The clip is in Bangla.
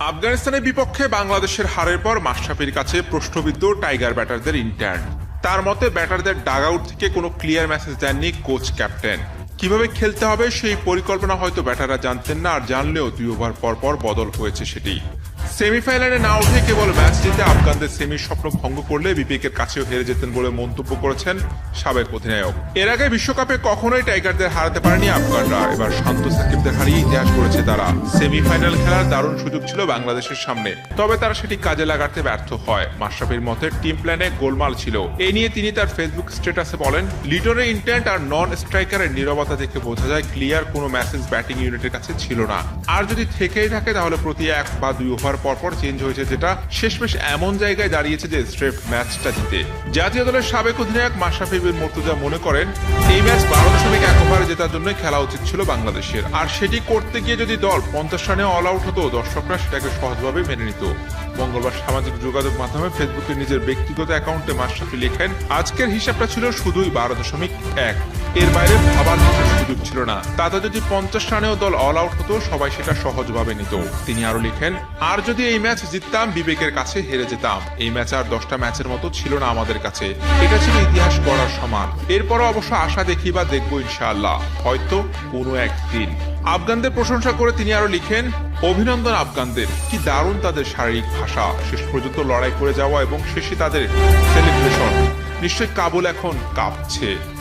আফগানিস্তানের বিপক্ষে বাংলাদেশের হারের পর মাশরাফির কাছে প্রশ্নবিদ্ধ টাইগার ব্যাটারদের ইন্টার্ন তার মতে, ব্যাটারদের ডাগ আউট থেকে কোনো ক্লিয়ার মেসেজ দেননি কোচ ক্যাপ্টেন কীভাবে খেলতে হবে সেই পরিকল্পনা হয়তো ব্যাটাররা জানতেন না, আর জানলেও দুই ওভার পর পর বদল হয়েছে সেটি। সেমিফাইনালে না উঠে কেবল ম্যাচ জিতে আফগানদের সেমির স্বপ্ন ভঙ্গ করলে বিপিকের কাছেও হেরে যেতেন বলে মন্তব্য করেছেন সাবেক অধিনায়ক। এর আগে বিশ্বকাপে কখনোই টাইগারদের হারাতে পারেনি আফগানরা। এবার শান্ত সাকিবদের হারিয়ে ইতিহাস করেছে তারা। সেমিফাইনাল খেলার দারুণ সুযোগ ছিল বাংলাদেশের সামনে। তবে তারা সেটি কাজে লাগাতে ব্যর্থ হয়। মাশরাফির মতে, টিম প্ল্যানে গোলমাল ছিল। এই নিয়ে তিনি তার ফেসবুক স্ট্যাটাসে বলেন লিটনের ইন্টেন্ট আর নন স্ট্রাইকারের নীরবতা দেখে বোঝা যায়, ক্লিয়ার কোনো মেসেজ ব্যাটিং ইউনিটের কাছে ছিল না। আর যদি থেকেই থাকে, তাহলে প্রতি এক বা দুই ওভার পর পর চেঞ্জ হয়েছে যেটা শেষমেশ এমন জায়গায় দাঁড়িয়েছে যে স্ট্রেফ ম্যাচটা জিতে। জাতীয় দলের সাবেক অধিনায়ক মাশরাফি বিন মুর্তুজা মনে করেন, এই ম্যাচ বারো দশমিক এক ওভারে জেতার জন্য খেলা উচিত ছিল বাংলাদেশের। আর সেটি করতে গিয়ে যদি দল পঞ্চাশ রানে অল আউট হতো, দর্শকরা সেটাকে সহজভাবে মেনে নিত। মঙ্গলবার সামাজিক যোগাযোগ মাধ্যমে ফেসবুকে নিজের ব্যক্তিগত অ্যাকাউন্টে মাশরাফি লেখেন, আজকের হিসাবটা ছিল শুধুই বারো দশমিক এক। এর বাইরে ভাবার কোনো সুযোগ ছিল না। তাতে যদি পঞ্চাশ রানেও দল অল আউট হতো, সবাই সেটা সহজভাবে নিত। তিনি আরও লিখেন, আর যদি এই ম্যাচ জিততাম, বিবেকের কাছে হেরে যেতাম। এই ম্যাচ আর দশটা ম্যাচের মতো ছিল না আমাদের কাছে। এটা ছিল ইতিহাস গড়ার সমান। এরপরও অবশ্য আশা দেখি বা দেখব ইনশাআল্লাহ। হয়তো কোনো একদিন। আফগানদের প্রশংসা করে তিনি আরও লিখেন, অভিনন্দন আফগানদের। কি দারুণ তাদের শারীরিক ভাষা। শেষ পর্যন্ত লড়াই করে যাওয়া এবং শেষে তাদের সেলিব্রেশন নিশ্চয় কাবুল এখন কাঁপছে।